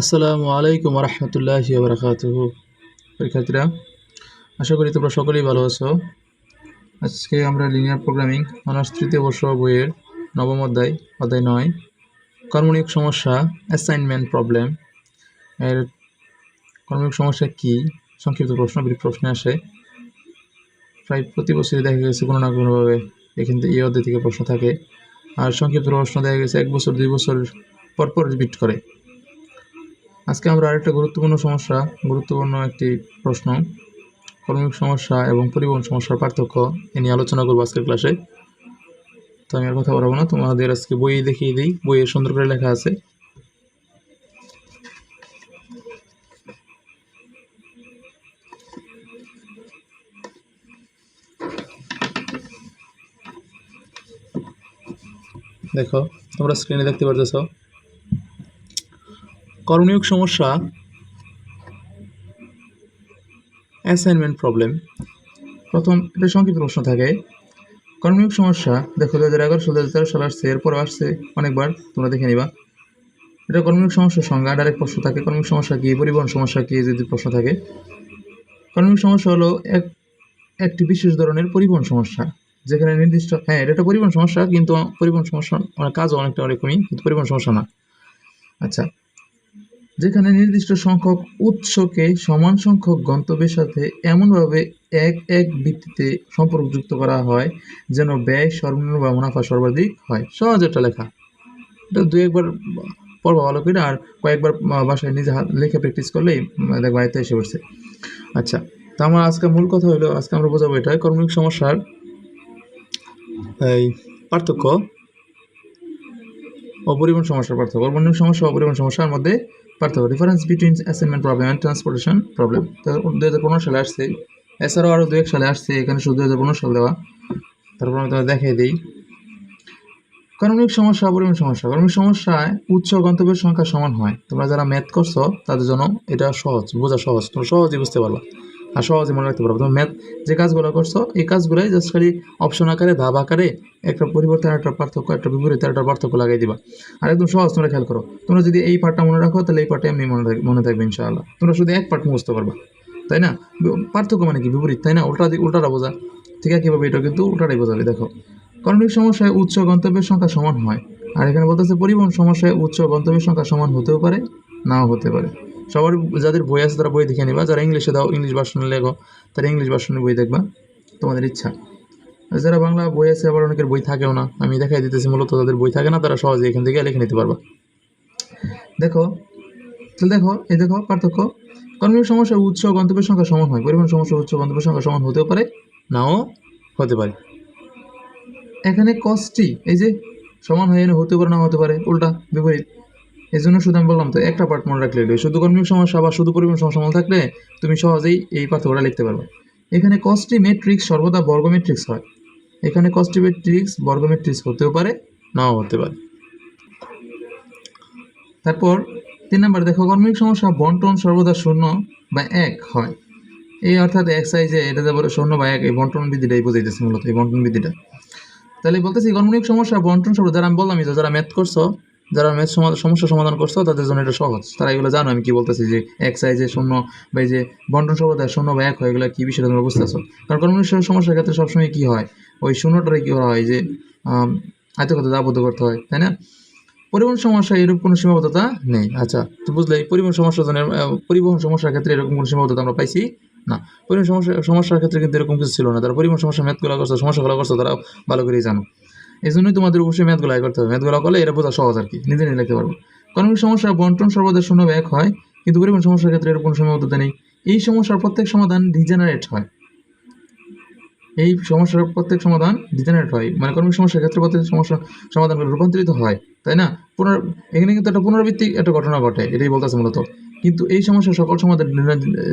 আসসালামু আলাইকুম রহমতুল্লাহি বারকাতুহু পরীক্ষার্থীরা আশা করি তোমরা সকলেই ভালো আছো। আজকে আমরা লিনিয়ার প্রোগ্রামিং অনার্স তৃতীয় বর্ষ বইয়ের নবম অধ্যায় অধ্যায় নয়, কর্মনিয়োগ সমস্যা অ্যাসাইনমেন্ট প্রবলেম এর কর্মনিয়োগ সমস্যা কি, সংক্ষিপ্ত প্রশ্ন প্রশ্নে আসে। প্রায় প্রতি বছরই দেখা গেছে কোনো না কোনোভাবে এখান থেকে, এই অধ্যায় থেকে প্রশ্ন থাকে। আর সংক্ষিপ্ত প্রশ্ন দেখা গেছে এক বছর, দুই বছর পর পর রিপিট করে। আজকে আমরা আরেকটা গুরুত্বপূর্ণ সমস্যা, গুরুত্বপূর্ণ একটি প্রশ্ন। কর্মিক সমস্যা এবং পরিবহন সমস্যার পার্থক্য এ নিয়ে আলোচনা করব আজকের ক্লাসে। তো আমি আর কথা বলব না, তোমাদের আজকে বই দেখিয়ে দিই। বইয়ে সুন্দর করে লেখা আছে। দেখো, তোমরা স্ক্রিনে দেখতে পারতেছো। করণীয় সমস্যা অ্যাসাইনমেন্ট প্রবলেম প্রথম, এটা সংক্ষিপ্ত প্রশ্ন থাকে। করণীয় সমস্যা, দেখো দু হাজার এগারো দু হাজার তেরো সাল আসছে এরপরও আসছে অনেকবার, তোমরা দেখে নিবা। এটা কর্মিক সমস্যার সংজ্ঞা ডাইরেক্ট প্রশ্ন থাকে। কর্মিক সমস্যা কী, পরিবহন সমস্যা কি যদি প্রশ্ন থাকে। কর্মিক সমস্যা হলো এক একটি বিশেষ ধরনের পরিবহন সমস্যা, যেখানে নির্দিষ্ট হ্যাঁ এটা একটা পরিবহন সমস্যা, কিন্তু পরিবহন সমস্যা মানে কাজও অনেকটা অনেকরকমই কিন্তু পরিবহন সমস্যা না। আচ্ছা যেখানে নির্দিষ্ট সংখ্যক উৎসকে সমান সংখ্যক গন্তব্যের সাথে এমনভাবে এক এক ভিত্তিতে সম্পর্কযুক্ত করা হয়, যেন ব্যয় সর্বনিম্ন বা মুনাফা সর্বাধিক হয়। সহজ একটা লেখা। এটা দু একবার পড়বা ভালো করে, আর কয়েকবার বাসায় নিজে হাত লেখা প্র্যাকটিস করলেই দেখবা আয়ত্তে এসে পড়ছে। আচ্ছা তো আমার আজকে মূল কথা হলো আজকে আমরা বোঝাবো এটা কর্মিক সমস্যার এই পার্থক্য অপরিবহন সমস্যার পার্থক্য। অপরিবহন সমস্যা অপরিবহন সমস্যার মধ্যে পার্থক্য difference between assignment problem and transportation problem দু হাজার পনেরো সালে আসছে। এছাড়াও আরও দু এক সালে আসছে, এখানে শুধু দু হাজার পনেরো সাল দেওয়া। তারপর আমি তোমাদের দেখাই দিই। কর্মিক সমস্যা অপরিমিত সমস্যা। কর্মিক সমস্যায় উচ্চ গন্তব্যের সংখ্যা সমান হয়। তোমরা যারা ম্যাথ করছ, তাদের জন্য এটা সহজ, বোঝা সহজ। তোমরা সহজেই বুঝতে পারবা। আর সহজে মনে রাখতে পারব। তোমার ম্যাথ যে কাজগুলো করছ, এই কাজগুলোই জাস্ট খালি অপশন আকারে, ধাপ আকারে একটা পরিবর্তন, একটা পার্থক্য, একটা বিপরীত, একটা পার্থক্য লাগাই দিবা। আর একদম সহজ তোমরা খেয়াল করো। তোমরা যদি এই পার্টটা মনে রাখো, তাহলে এই পার্টে এমনি মনে থাকবে মনে থাকবে ইনশাআল্লাহ। তোমরা শুধু এক পার্ট মুখস্থ পারবা তাই না? পার্থক্য মানে কি? বিপরীত, তাই না? উল্টা উল্টাটা বোঝা। ঠিক আছে কীভাবে এটা কিন্তু উল্টাটাই বোঝাবে দেখো। করণিক সমস্যায় উচ্চ গন্তব্যের সংখ্যা সমান হয়। আর এখানে বলতেছে পরিবহন সমস্যায় উচ্চ গন্তব্যের সংখ্যা সমান হতেও পারে, নাও হতে পারে। সবার যাদের বই আছে তারা বই দেখে নিবা, যারা ইংলিশে দাও ইংলিশ ভার্সনে লেখো, তারা ইংলিশ ভার্সনে বই দেখবা, তোমাদের ইচ্ছা। যারা বাংলা বই আছে, আবার অনেকের বই থাকেও না, আমি দেখাই দিতেছি, মূলত তাদের বই থাকে না, তারা সহজে এখান থেকে লিখে নিতে পারবা। দেখো, তাহলে দেখো, এই দেখো পার্থক্য, কর্মীয় সমস্যা উচ্চ গন্তব্যের সংখ্যা সমান হয়, পরিবহন সমস্যা উচ্চ গন্তব্যের সংখ্যা সমান হতেও পারে, নাও হতে পারে। এখানে কস্টটি এই যে, সমান হয়ে হতে পারে, না হতে পারে, উল্টা, বিপরীত। এই জন্য শুধু আমি বললাম তো, একটা পার্ট মনে রাখলে শুধু কর্মিক সমস্যা বা শুধু পরিবহন সমস্যা মনে থাকলে তুমি সহজেই এই পার্থক্যটা লিখতে পারবে। এখানে কস্টি ম্যাট্রিক্স সর্বদা বর্গ ম্যাট্রিক্স হয়। এখানে কস্টি ম্যাট্রিক্স বর্গ ম্যাট্রিক্স হতেও পারে, নাও হতে পারে। তারপর তিন নম্বর, দেখো কর্মিক সমস্যা বন্টন সর্বদা শূন্য বা এক হয়। এই অর্থাৎ এক সাইজে এটা যাবার শূন্য বা এক, এই বন্টন বিধিটাই বোঝাইতেছে মূলত, এই বন্টন বিধিটা। তাহলে বলতেছি কর্মনিক সমস্যা বন্টন সর্বদা, যারা আমি বললাম যারা ম্যাথ করছ যারা ম্যাথ সমস্যা সমাধান করছ, তাদের জন্য এটা সহজ। তারা এগুলো জানো, আমি কি বলতেছি যে এক সাইজে শূন্য বা এই যে বন্টন সর্বদা শূন্য বা এক হয়, এগুলো কি বিষয়টা তোমরা বুঝতেছো কারণ কর্মনিক সমস্যার ক্ষেত্রে সবসময় কি হয়, ওই শূন্যটারে কি করা হয় যে আয়তক্ষেত্রে আবদ্ধ করতে হয়, তাই না? পরিবহন সমস্যা এরকম কোনো সীমাবদ্ধতা নেই। আচ্ছা তো বুঝলে পরিবহন সমস্যা পরিবহন সমস্যার ক্ষেত্রে এরকম কোনো সীমাবদ্ধতা আমরা পাইছি না। পরিবহন সমস্যা, সমস্যার ক্ষেত্রে কিন্তু এরকম কিছু ছিল না। তারা পরিবহন সমস্যা ম্যাথগুলো করছে, সমস্যাগুলো করছে তারা ভালো করেই জানো। এই জন্যই তোমাদের অবশ্যই ম্যাথগুলো আয় করতে হবে। ম্যাথগুলো করলে এটা বোঝা সহজ আর কি, নিজে নিজে লিখতে পারব। কর্মিক সমস্যা বন্টন সর্বদা শূন্য এক হয়, কিন্তু পরিবহন সমস্যার ক্ষেত্রে এরকম কোনো সীমাবদ্ধতা নেই। এই সমস্যার প্রত্যেক সমাধান ডিজেনারেট হয়। এই সমস্যার প্রত্যেক সমাধান ডিজেনারেট হয়। মানে কর্মিক সমস্যার ক্ষেত্রে প্রত্যেক সমস্যা সমাধান রূপান্তরিত হয়, তাই না? পুনর এখানে কিন্তু একটা পুনরাবৃত্তি একটা ঘটনা ঘটে, এটাই বলতেছে মূলত। কিন্তু এই সমস্যার সকল সমাধান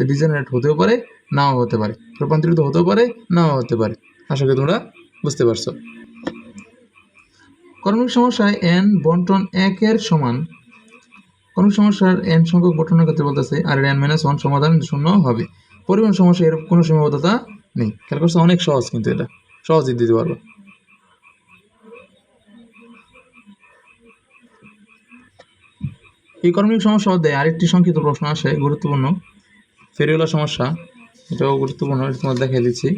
ডিজেনারেট হতেও পারে, নাও হতে পারে। রূপান্তরিত হতেও পারে, নাও হতে পারে। আশা করি তোমরা বুঝতে পারছ। কর্মিক সমস্যায় এন বন্টন একের সমান। কর্মিক সমস্যার এন সংখ্যক বন্টনের ক্ষেত্রে বলতেছে, আর এন মাইনাস ওয়ান সমাধান শূন্য হবে। পরিমাণ সমস্যা এর কোনো সীমাবদ্ধতা নেই। খেয়াল করছে, অনেক সহজ কিন্তু এটা। সহজেই দিতে পারব। এই কর্মনিক সমস্যা অধ্যায়ে আরেকটি সংক্ষিপ্ত প্রশ্ন আসে, গুরুত্বপূর্ণ। ফেরিওলা সমস্যা, এটাও গুরুত্বপূর্ণ তোমার দেখিয়ে দিচ্ছি।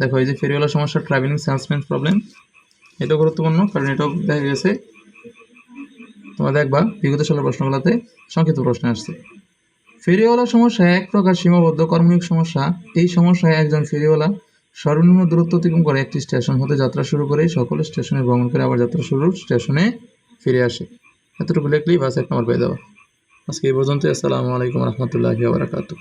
দেখো, এই যে ফেরিওলা সমস্যা ট্রাভেলিং সেলসম্যান প্রবলেম এটাও গুরুত্বপূর্ণ, কারণ এটাও দেখা গেছে। তোমরা দেখবা, বিগত সালের প্রশ্নগুলোতে সংক্ষিপ্ত প্রশ্ন আসছে। ফেরিওয়ালা সমস্যা এক প্রকার সীমাবদ্ধ কর্মনিক সমস্যা। এই সমস্যায় একজন ফেরিওয়ালা সর্বনিম্ন দূরত্ব অতিক্রম করে একটি স্টেশন হতে যাত্রা শুরু করে সকল স্টেশনে ভ্রমণ করে আবার যাত্রা শুরুর স্টেশনে ফিরে আসে। এতটুকু লিখলেই বাস এক নম্বর পেয়ে দেওয়া আজকে এই পর্যন্ত আসসালামু আলাইকুম রহমতুল্লাহি বারাকাতুহ।